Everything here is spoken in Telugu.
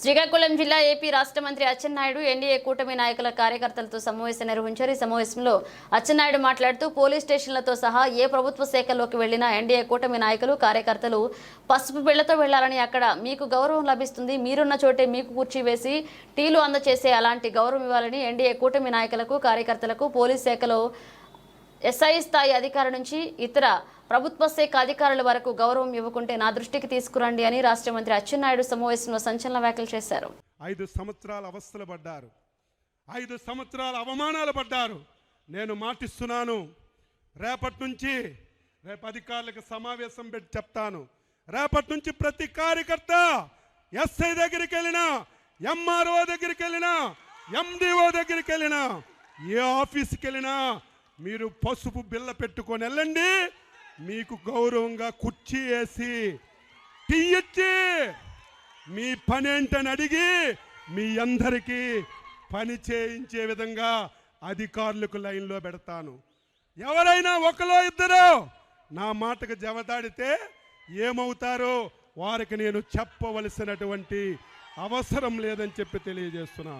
శ్రీకాకుళం జిల్లా ఏపీ రాష్ట్ర మంత్రి అచ్చెన్నాయుడు ఎన్డీఏ కూటమి నాయకుల కార్యకర్తలతో సమావేశం నిర్వహించారు. ఈ సమావేశంలో అచ్చెన్నాయుడు మాట్లాడుతూ పోలీస్ స్టేషన్లతో సహా ఏ ప్రభుత్వ శాఖల్లోకి వెళ్ళినా ఎన్డీఏ కూటమి నాయకులు కార్యకర్తలు పసుపు బిళ్ళతో వెళ్ళాలని అక్కడ మీకు గౌరవం లభిస్తుంది. మీరున్న చోటే మీకు కుర్చీ వేసి టీలు అందచేసే అలాంటి గౌరవం ఇవ్వాలని ఎన్డీఏ కూటమి నాయకులకు కార్యకర్తలకు పోలీస్ శాఖలో ఎస్ఐ స్థాయి అధికారి నుంచి ఇతర ప్రభుత్వ శాఖ అధికారుల వరకు గౌరవం ఇవ్వకుంటే నా దృష్టికి తీసుకురండి అని రాష్ట్ర మంత్రి అచ్చెన్నాయుడు సమావేశంలో సంచలన వ్యాఖ్యలు చేశారు. ఐదు సంవత్సరాల అవస్థలు పడ్డారు. ఐదు సంవత్సరాల అవమానాలు పడ్డారు. నేను మాటిస్తున్నాను. రేపటి నుంచి రేపు అధికారులకు సమావేశం పెట్టి చెప్తాను. రేపటి నుంచి ప్రతి కార్యకర్త ఎస్ఐ దగ్గరికి వెళ్ళినా ఎంఆర్ఓ దగ్గరికి వెళ్ళినా ఎండిఓ దగ్గరికి వెళ్ళినా ఏ ఆఫీస్కి వెళ్ళినా మీరు పసుపు బిల్ల పెట్టుకొని వెళ్ళండి. మీకు గౌరవంగా కుర్చీ వేసి టీ ఇచ్చి మీ పని ఏంటని అడిగి మీ అందరికీ పని చేయించే విధంగా అధికారులకు లైన్లో పెడతాను. ఎవరైనా ఒకలో ఇద్దరు నా మాటకు జవదాడితే ఏమవుతారో వారికి నేను చెప్పవలసినటువంటి అవసరం లేదని చెప్పి తెలియజేస్తున్నాను.